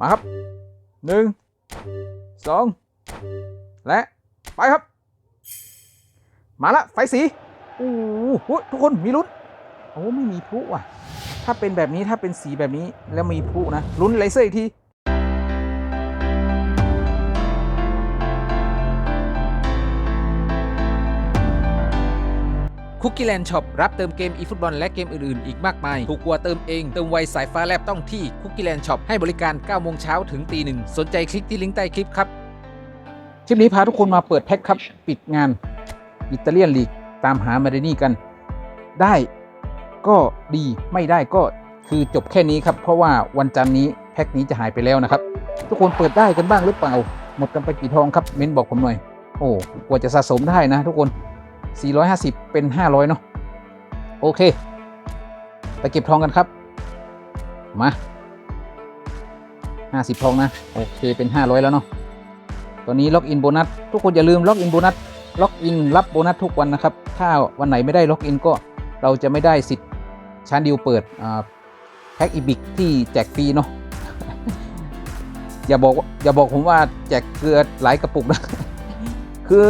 มาครับหนึ่งสองและ ไปครับ มาละไฟสีโอ้โหทุกคนมีลุ้นโอ้ไม่มีพลุว่ะ ถ้าเป็นแบบนี้ถ้าเป็นสีแบบนี้แล้วมีพลุนะลุ้นเลเซอร์อีกที คุกกี้แลนด์ช็อปรับเติมเกมอีฟุตบอลและเกมอื่นๆ อีกมากมาย ถูกกว่าเติมเอง เติมไวสายฟ้าแลบต้องที่คุกกี้แลนด์ช็อปให้บริการ 9 โมงเช้าถึงตีหนึ่งสนใจคลิกที่ลิงก์ใต้คลิปครับคลิปนี้พาทุกคนมาเปิดแพ็คครับ ปิดงานอิตาเลียนลีกตามหามาเรนี่กัน ได้ก็ดีไม่ได้ก็คือจบแค่นี้ครับ เพราะว่าวันจันทร์นี้แพ็คนี้จะหายไปแล้วนะครับ ทุกคนเปิดได้กันบ้างหรือเปล่า หมดกันไปกี่ทองครับเม้นบอกผมหน่อย โอ้กว่าจะสะสมได้นะทุกคน 450 เป็น 500 เนาะโอเค ไปเก็บทองกันครับ มา 50 ทองนะ โอเคเป็น 500 แล้วเนาะตอนนี้ล็อกอินโบนัสทุกคนอย่าลืมล็อกอินโบนัสล็อกอินรับโบนัสทุกวันนะครับ ถ้าวันไหนไม่ได้ล็อกอินก็เราจะไม่ได้สิทธิ์ชานดิวเปิดแพ็กอีบิกที่แจกฟรีเนาะอย่าบอกอย่าบอกผมว่าแจกเกลือหลายกระปุกนะ คือ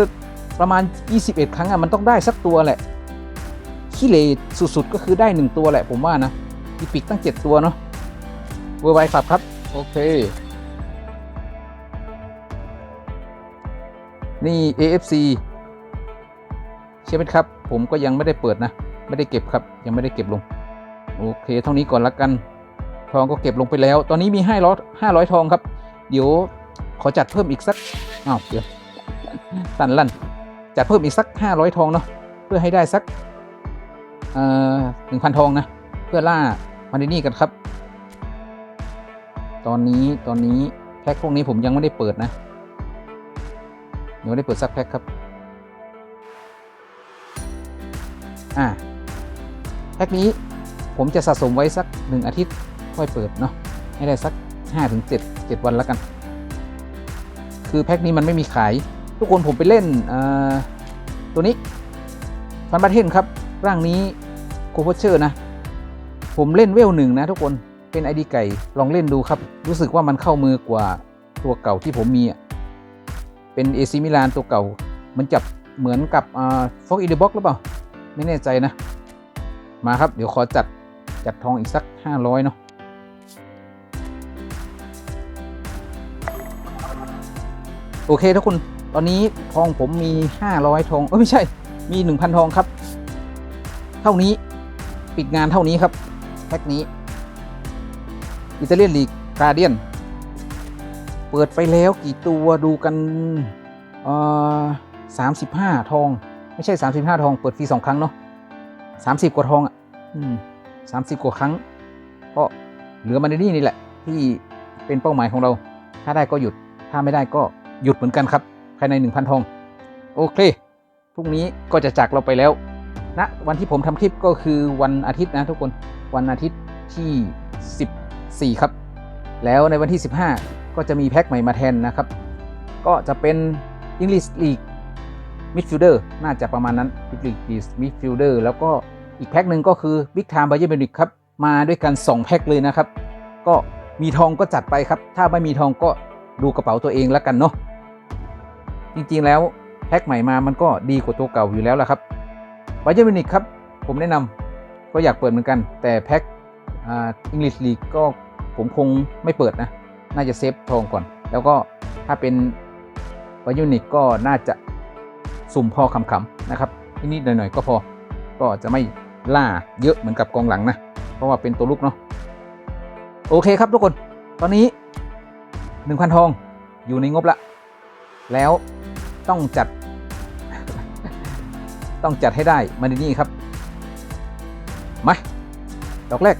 ประมาณ 21 ครั้งอะมันต้องได้สักตัวแหละขี้เลสุดๆก็คือได้ 1 ตัวแหละผมว่านะอีปิกตั้ง 7 ตัวเนาะเวอร์ไวฝับครับ โอเค นี่ AFC ใช่ไหมครับ ผมก็ยังไม่ได้เปิดนะ ไม่ได้เก็บครับ ยังไม่ได้เก็บลง โอเค เท่านี้ก่อนละกัน ทองก็เก็บลงไปแล้ว ตอนนี้มี500 500 ทองครับ เดี๋ยวขอจัดเพิ่มอีกสักอ้าวเดี๋ยวตันลั่น จัดเพิ่มอีกสัก 500 ทองเนาะเพื่อให้ได้สักเอ่อหนึ่งพันทองนะ เพื่อล่ามาดินี่กันครับ ตอนนี้ตอนนี้แพ็คพวกนี้ผมยังไม่ได้เปิดนะยังไม่ได้เปิดสักแพ็คครับอ่าแพ็คนี้ผมจะสะสมไว้สักหนึ่งอาทิตย์ค่อยเปิดเนาะให้ได้สัก5ถึง7 7วันแล้วกัน คือแพ็คนี้มันไม่มีขาย ทุกคนผมไปเล่นตัวนี้ฟันบัตเทนครับ ร่างนี้โคโพเชอร์นะ ผมเล่นเวลหนึ่งนะทุกคนเป็นไอดีไก่ลองเล่นดูครับ รู้สึกว่ามันเข้ามือกว่าตัวเก่าที่ผมมีเป็นเอซิมิลานตัวเก่า มันจับเหมือนกับฟอกอีเดบ็อกหรือเปล่า ไม่แน่ใจนะ มาครับ เดี๋ยวขอจัดจัดทองอีกสัก 500 เนาะโอเคทุกคน ตอนนี้ทองผมมี 500 ทองเอ้ไม่ใช่ มี 1,000 ทองครับ เท่านี้ปิดงานเท่านี้ครับแพ็คนี้อิตาเลียนลีกกาเดียน เปิดไปแล้วกี่ตัวดูกันเอ่อสามสิบห้าทอง ไม่ใช่35ทอง เปิดฟรีสองครั้งเนาะ30กว่าทองอะสามสิบกว่าครั้ง ก็เหลือมาในนี่นี่แหละ ที่เป็นเป้าหมายของเรา ถ้าได้ก็หยุด ถ้าไม่ได้ก็หยุดเหมือนกันครับ ภายใน 1,000 ทองโอเคพรุ่งนี้ก็จะจากเราไปแล้วณนะวันที่ผมทำคลิปก็คือวันอาทิตย์นะทุกคนวันอาทิตย์ที่ 14 ครับ แล้วในวันที่ 15 ก็จะมีแพ็คใหม่มาแทนนะครับ ก็จะเป็น English League Midfielder น่าจะประมาณนั้น English League Midfielder แล้วก็อีกแพ็คหนึ่งก็คือ Big Time Bayern Munich ครับมาด้วยกัน 2 แพ็คเลยนะครับ ก็มีทองก็จัดไปครับ ถ้าไม่มีทองก็ดูกระเป๋าตัวเองแล้วกันเนาะ จริงๆแล้วแพ็คใหม่มามันก็ดีกว่าตัวเก่าอยู่แล้วล่ะครับบ a เ e r n Munich ครับ ผมแนะนำก็อยากเปิดเหมือนกัน แต่แพ็คอ่า English League ก็ผมคงไม่เปิดนะ น่าจะเซฟทองก่อน แล้วก็ถ้าเป็นบ a เ e r n Munich ก็น่าจะสุ่มพอคำๆนะครับนิดๆหน่อยๆก็พอก็จะไม่ล่าเยอะเหมือนกับกองหลังนะ เพราะว่าเป็นตัวลูกเนาะโอเคครับทุกคน ตอนนี้ 1,000 ทองอยู่ในงบละ แล้ว ต้องจัด ต้องจัดให้ได้มาดีนี่ครับมาดอกแรก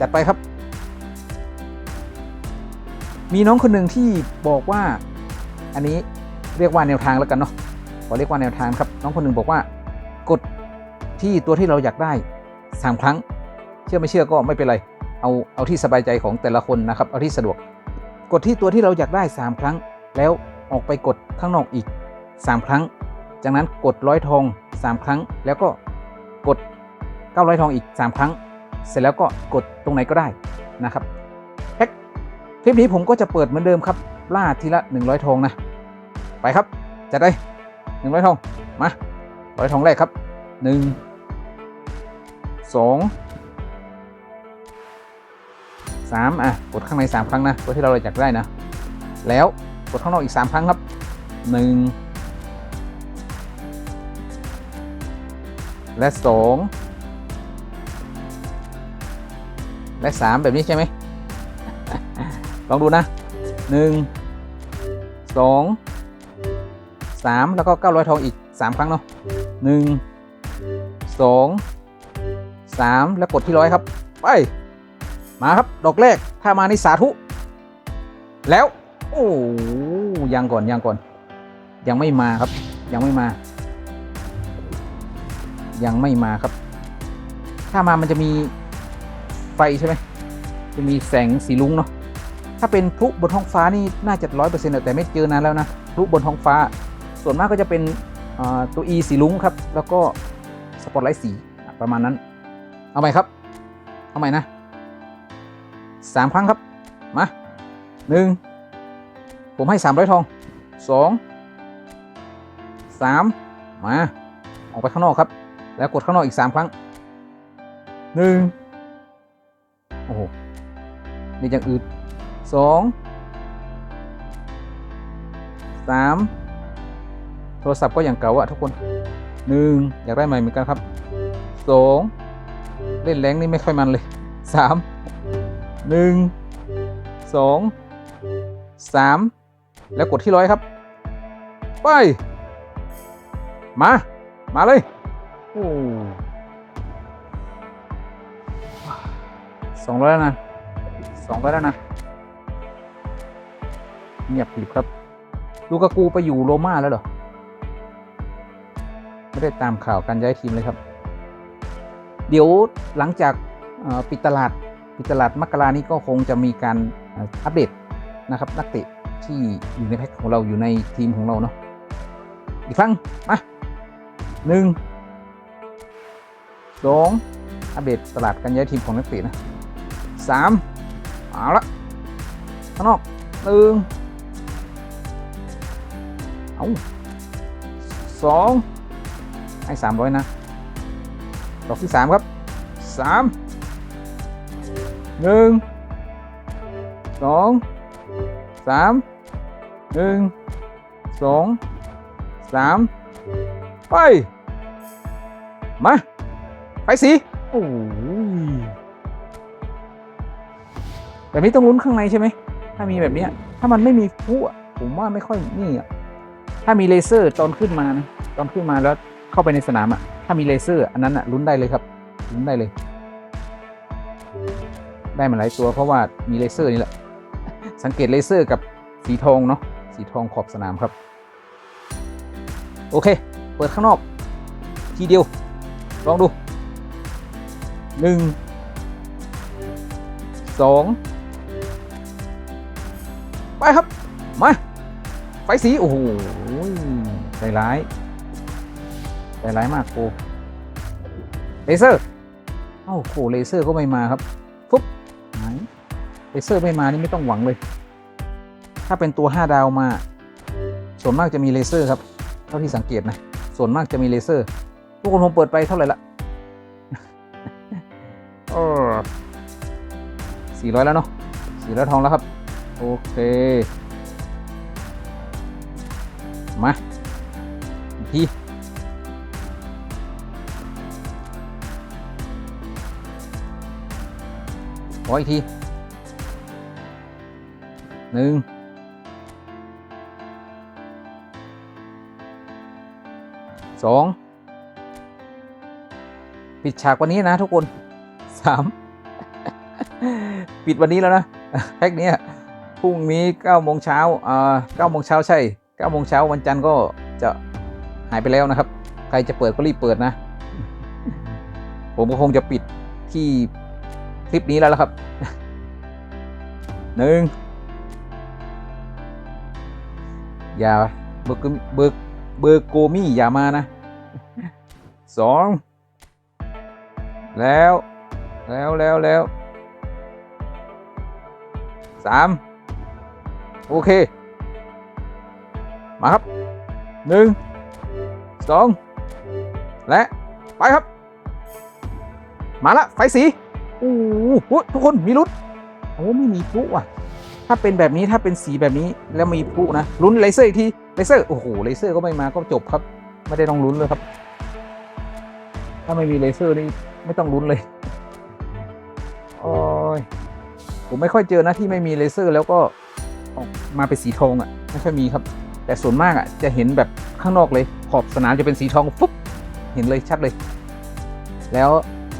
จัดไปครับ มีน้องคนหนึ่งที่บอกว่า อันนี้เรียกว่าแนวทางแล้วกันเนาะขอเรียกว่าแนวทางครับ น้องคนหนึ่งบอกว่ากดที่ตัวที่เราอยากได้3ครั้ง เชื่อไม่เชื่อก็ไม่เป็นไร เอาเอาที่สบายใจของแต่ละคนนะครับ เอาที่สะดวก กดที่ตัวที่เราอยากได้ 3 ครั้ง แล้ว ออกไปกดข้างนอกอีก 3 ครั้ง จากนั้นกดร้อยทอง 3 ครั้ง แล้วก็กด 900 ทองอีก 3 ครั้ง เสร็จแล้วก็กดตรงไหนก็ได้นะครับแพ็คคลิปนี้ผมก็จะเปิดเหมือนเดิมครับ ล่าทีละ 100 ทองนะ ไปครับ จัดได้100 ทอง มาร้อยทองแรกครับ 1 2 3อะ กดข้างใน 3 ครั้งนะเพื่อที่เราอยากได้นะ แล้ว กดข้างนอกอีก 3 ครั้งครับ 1 และ 2 และ 3 แบบนี้ใช่ไหมลองดูนะ 1 2 3 แล้วก็ 900 ทองอีก 3 ครั้งเนาะ1 2 3 แล้วกดที่ร้อยครับ ไป มาครับ ดอกแรก ถ้ามานี่สาธุ แล้ว โอ้ยังก่อนยังก่อน ยังไม่มาครับ ยังไม่มา ยังไม่มาครับ ถ้ามามันจะมีไฟใช่ไหมจะมีแสงสีลุ้งเนาะถ้าเป็นพลุบนท้องฟ้านี่น่าจะร้อยเปอร์เซ็นต์แต่ไม่เจอนานแล้วนะพลุบนท้องฟ้า ส่วนมากก็จะเป็นตัว E สีลุ้งครับ แล้วก็สปอตไลท์สีประมาณนั้น เอาใหม่ครับ เอาใหม่นะสามครั้งครับ มาหนึ่ง ผมให้สามร้อยทองสองสามมา ออกไปข้างนอกครับ แล้วกดข้างนอกอีกสามครั้งหนึ่งโอ้โห นี่ยังอืดสองสามโทรศัพท์ก็อย่างเก่าอะทุกคนหนึ่งอยากได้ใหม่เหมือนกันครับสองเล่นแรงนี่ไม่ค่อยมันเลยสามหนึ่งสองสาม แล้วกดที่ร้อยครับ ไป มา มาเลยโอ้สองร้อยแล้วนะสองร้อยแล้วนะเงียบกริบครับ ลูกากูไปอยู่โรม่าแล้วเหรอ ไม่ได้ตามข่าวการย้ายทีมเลยครับ เดี๋ยวหลังจากปิดตลาดปิดตลาดมกรานี้ก็คงจะมีการอัปเดตนะครับนักเตะ ที่อยู่ในแพ็คของเราอยู่ในทีมของเราเนาะอีกครั้งมาหนึ่งสองอัปเดตตลาดการย้ายทีมของนักเตะนะสามเอาละข้างนอกหนึ่งเอาสองให้สามร้อยนะดอกที่สามครับสามหนึ่งสองสาม หนึ่งสองสามไป มา ไปสีโอ้ยแบบนี้ต้องลุ้นข้างในใช่ไหม ถ้ามีแบบนี้ถ้ามันไม่มีผู้อะผมว่าไม่ค่อยนี่อะถ้ามีเลเซอร์ตอนขึ้นมานะตอนขึ้นมาแล้วเข้าไปในสนามอะ ถ้ามีเลเซอร์ อันนั้นอะลุ้นได้เลยครับลุ้นได้เลย ได้มาหลายตัวเพราะว่ามีเลเซอร์นี่แหละ สังเกตเลเซอร์กับสีทองเนาะ สีทองขอบสนามครับ โอเค เปิดข้างนอก ทีเดียว ลองดูหนึ่งสองไปครับ มา ไฟสี โอ้โหใจร้ายใจร้ายมากโกเลเซอร์เอ้าโหเลเซอร์ก็ไม่มาครับฟุ๊บไหนเลเซอร์ไม่มานี่ไม่ต้องหวังเลย ถ้าเป็นตัว 5 ดาวมา ส่วนมากจะมีเลเซอร์ครับ เท่าที่สังเกตนะ ส่วนมากจะมีเลเซอร์ ทุกคนผมเปิดไปเท่าไหร่ละเออสี่ร้อยแล้วเนาะสี่ร้อยทองแล้วครับ โอเค มาอีกทีขออีกทีหนึ่ง สองปิดฉากวันนี้นะทุกคนสามปิดวันนี้แล้วนะแพ็กเนี้ยพรุ่งนี้เก้าโมงเช้าอ่าเก้าโมงเช้าใช่เก้าโมงเช้าวันจันทร์ก็จะหายไปแล้วนะครับ ใครจะเปิดก็รีบเปิดนะ ผมก็คงจะปิดที่คลิปนี้แล้วละครับหนึ่งอย่าเบอร์กเบอร์ เบอร์โกมี่อย่ามานะสองแล้วแล้วแล้วแล้วสามโอเค มาครับหนึ่งสองและ ไปครับ มาละไฟสีโอ้โหทุกคนมีลุ้นโอ้ไม่มีพลุว่ะ ถ้าเป็นแบบนี้ถ้าเป็นสีแบบนี้แล้วมีพลุนะลุ้นเลเซอร์อีกที เลเซอร์โอ้โหเลเซอร์ก็ไม่มาก็จบครับ ไม่ได้ต้องลุ้นเลยครับ ถ้าไม่มีเลเซอร์นี่ไม่ต้องลุ้นเลยโอ้ยผมไม่ค่อยเจอนะที่ไม่มีเลเซอร์ แล้วก็ออกมาเป็นสีทองอะไม่ค่อยมีครับ แต่ส่วนมากอะจะเห็นแบบข้างนอกเลย ขอบสนามจะเป็นสีทองฟุ๊บเห็นเลยชัดเลย แล้ว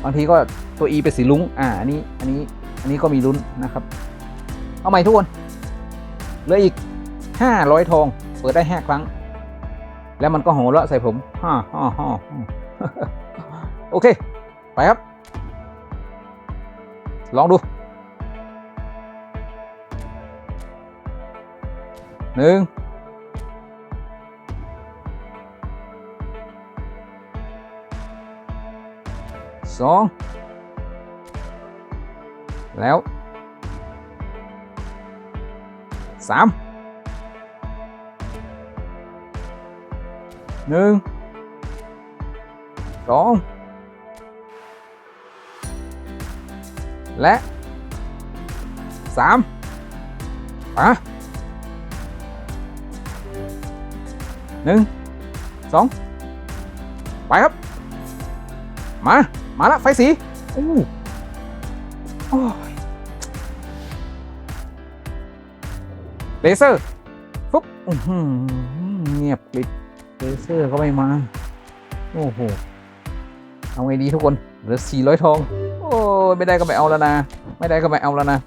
บางทีก็ตัว E เป็นสีลุ้งอ่าอันนี้อันนี้อันนี้ก็มีลุ้นนะครับ เอาใหม่ทุกคนเหลืออีกห้าร้อยทอง เปิดได้ห้าครั้ง แล้วมันก็หัวเราะใส่ผมฮ่าฮ่าฮ่าโอเค ไปครับ ลองดูหนึ่งสองแล้วสาม หนึ่งสองและสามมาหนึ่งสอง เลเซอร์ก็ไม่มา โอ้โห เอาไงดีทุกคนเหลือ400ทอง โอ้ยไม่ได้ก็ไม่เอาแล้วนะ ไม่ได้ก็ไม่เอาแล้วนะ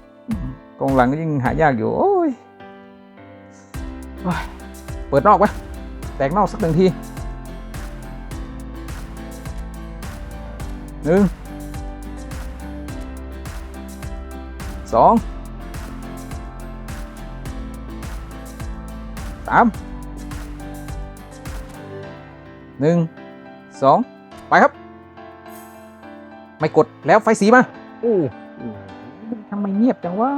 กองหลังยิ่งหายากอยู่ โอ้ย เปิดนอกไปแตกนอกสักหนึ่งทีหนึ่งสองสาม หนึ่งสองไปครับ ไม่กดแล้วไฟสีมาโอ้โหทำไมเงียบจังวะ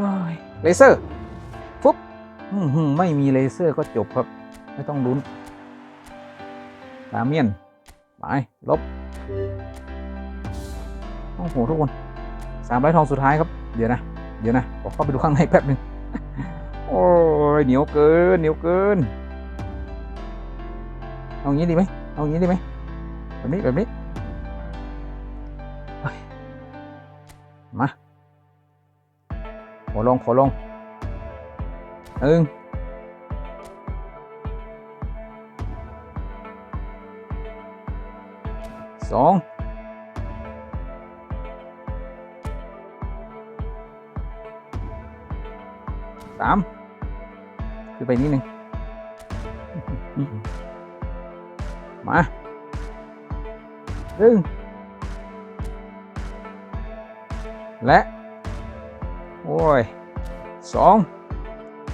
ว้ายเลเซอร์ฟุ๊บอื้อหือไม่มีเลเซอร์ก็จบครับ ไม่ต้องลุ้นดาเมียน ไป ลบ โอ้โห ทุกคนสามร้อยทองสุดท้ายครับ เดี๋ยวนะ เดี๋ยวนะขอเข้าไปดูข้างในแป๊บหนึ่งโอ้ยเหนียวเกิน เหนียวเกิน เอางี้ดีไหมเอางี้ดีไหมแบบนี้แบบนี้มาขอลงขอลงหนึ่งสองสามขึ้นไปนิดนึง มาหนึ่งและ โอ้ยสอง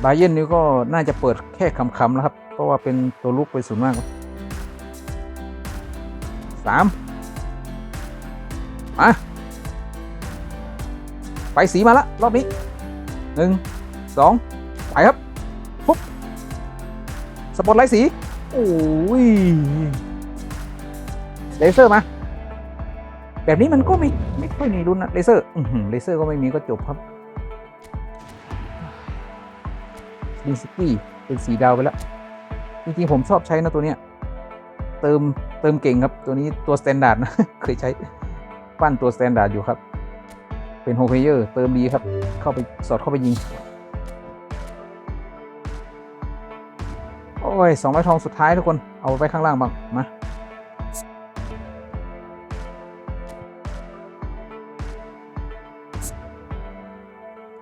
บาเยนนี่ก็น่าจะเปิดแค่คำๆแล้วครับ เพราะว่าเป็นตัวลุกไปส่วนมากสามมาไปสีมาละรอบนี้หนึ่งสองไปครับปุ๊บสปอตไลท์สี โอ้ยเลเซอร์มา แบบนี้มันก็ไม่ไม่ค่อยมีรุ่นนะเลเซอร์อืเลเซอร์ก็ไม่มีก็จบครับดินสกี้เป็นสีดาวไปแล้ว จริงๆ ผมชอบใช้นะตัวเนี้ย เติมเติมเก่งครับ ตัวนี้ตัวสแตนดาร์ดนะ เคยใช้ปั้นตัวสแตนดาร์ดอยู่ครับ เป็นโฮเพเยอร์ เติมดีครับ เข้าไปสอดเข้าไปยิง อ้ยสองร้อยทองสุดท้ายทุกคนเอาไปข้างล่างบ้างมา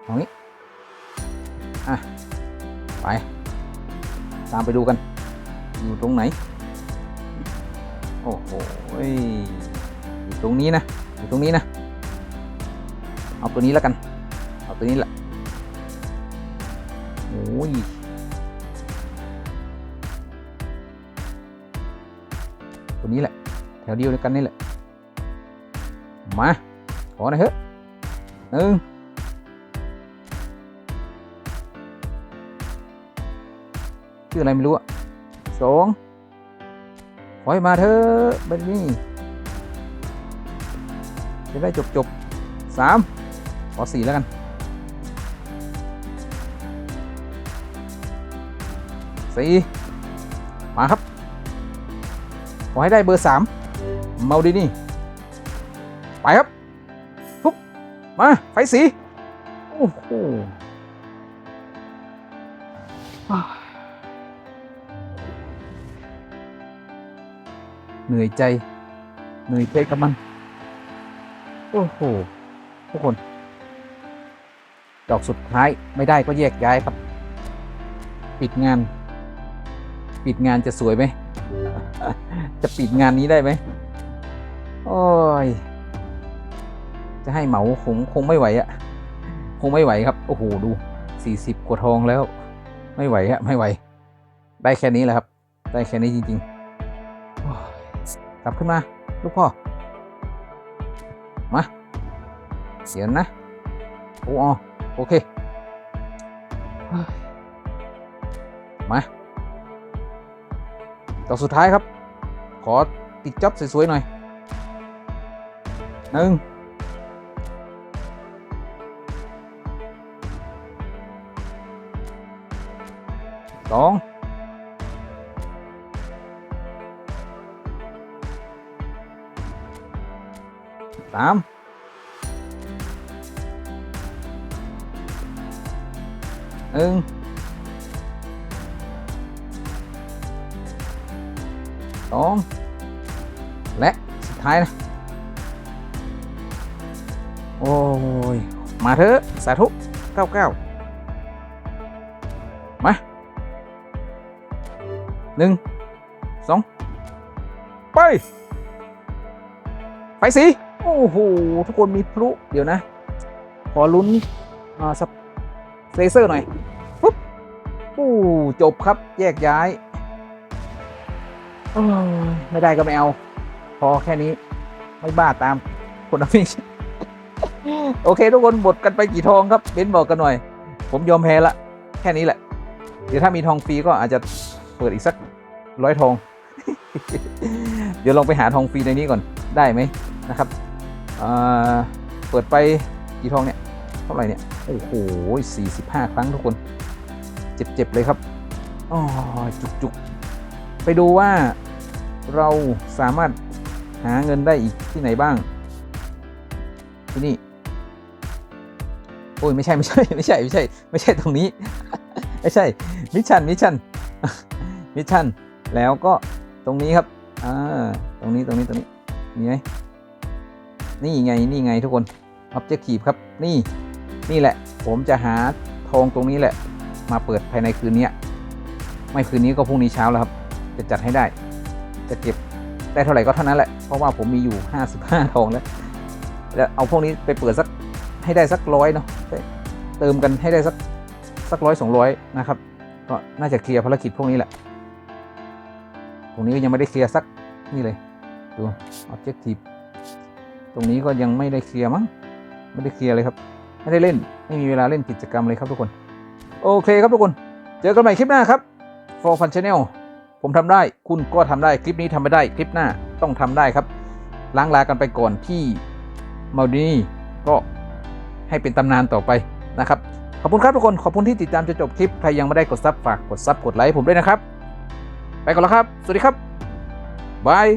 ตรงนี้อะไป ตามไปดูกัน อยู่ตรงไหน โอ้โหอยู่ตรงนี้นะอยู่ตรงนี้นะ เอาตัวนี้แล้วกัน เอาตัวนี้แหละโอ้ย คนนี้แหละ แถวเดียวกันนี่แหละ มา ขอหน่อยเถอะหนึ่งชื่ออะไรไม่รู้อะสองขอให้มาเถอะแบบนี้จะได้จบจบสามขอสี่แล้วกันสี่มาครับ ขอให้ได้เบอร์สามเมาดีนี่ ไปครับทุบมา ไฟสี โอ้โหเหนื่อยใจ เหนื่อยใจกับมัน โอ้โห ทุกคน ดอกสุดท้ายไม่ได้ก็แยกย้ายครับ ปิดงาน ปิดงานจะสวยไหม จะปิดงานนี้ได้ไหมโอ้ย จะให้เหมาคงคงไม่ไหวอะคงไม่ไหวครับ โอ้โห ดูสี่สิบกว่าทองแล้ว ไม่ไหวฮะไม่ไหว ได้แค่นี้แหละครับ ได้แค่นี้จริงๆกลับขึ้นมา ลูกพ่อ มาเดี๋ยวนะโอ้อโอเค มา ต่อสุดท้ายครับ ขอติดจ็อบสวยๆหน่อยหนึ่งสองสามหนึ่ง สองและสุดท้ายนะ โอ้ย มาเถอะ สาธุเก้าเก้ามาหนึ่งสองไป ไปสิ โอ้โห ทุกคนมีพลุ เดี๋ยวนะ ขอลุ้นอ่าสเซเซอร์หน่อยปุ๊บปู้จบครับ แยกย้าย ไม่ได้ก็ไม่เอา พอแค่นี้ ไม่บ้าตามคนอเมริกโอเค ทุกคนบดกันไปกี่ทองครับเบนบอกกันหน่อย ผมยอมแพ้ละ แค่นี้แหละ เดี๋ยวถ้ามีทองฟรีก็อาจจะเปิดอีกสักร้อยทอง เดี๋ยวลองไปหาทองฟรีในนี้ก่อนได้ไหมนะครับเปิดไปกี่ทองเนี่ยเท่าไหร่เนี่ยโอ้โหสี่สิบห้าครั้งทุกคน เจ็บๆเลยครับอ๋อจุกๆ ไปดูว่าเราสามารถหาเงินได้อีกที่ไหนบ้าง ที่นี่ โอ้ยไม่ใช่ไม่ใช่ไม่ใช่ไม่ใช่ ไม่ใช่ตรงนี้ ไม่ใช่มิชชั่นมิชชั่นมิชชั่นแล้วก็ตรงนี้ครับอ่าตรงนี้ตรงนี้ตรงนี้มีไหมนี่ไงนี่ไงทุกคน Objective ครับนี่นี่แหละ ผมจะหาทองตรงนี้แหละ มาเปิดภายในคืนนี้ไม่คืนนี้ก็พรุ่งนี้เช้าแล้วครับ จะจัดให้ได้ จะเก็บได้เท่าไหร่ก็เท่านั้นแหละ เพราะว่าผมมีอยู่ 55 ทองแล้วแล้วเอาพวกนี้ไปเปิดสักให้ได้สักร้อยเนาะเติมกันให้ได้สักสักร้อยสองร้อยนะครับ ก็น่าจะเคลียร์ภารกิจพวกนี้แหละตรงนี้ก็ยังไม่ได้เคลียร์สักนี่เลยดู objective ตรงนี้ก็ยังไม่ได้เคลียร์มั้งไม่ได้เคลียร์เลยครับ ไม่ได้เล่น ไม่มีเวลาเล่นกิจกรรมเลยครับทุกคน โอเคครับทุกคน เจอกันใหม่คลิปหน้าครับ for fun channel ผมทำได้คุณก็ทำได้คลิปนี้ทำไม่ได้คลิปหน้าต้องทำได้ครับ ล้างลากันไปก่อนที่มาดีก็ให้เป็นตำนานต่อไปนะครับ ขอบคุณครับทุกคนขอบคุณที่ติดตามจนจบคลิปใครยังไม่ได้กดซับฝากกดซับกดไลค์ผมด้วยนะครับ ไปก่อนแล้วครับ สวัสดีครับบาย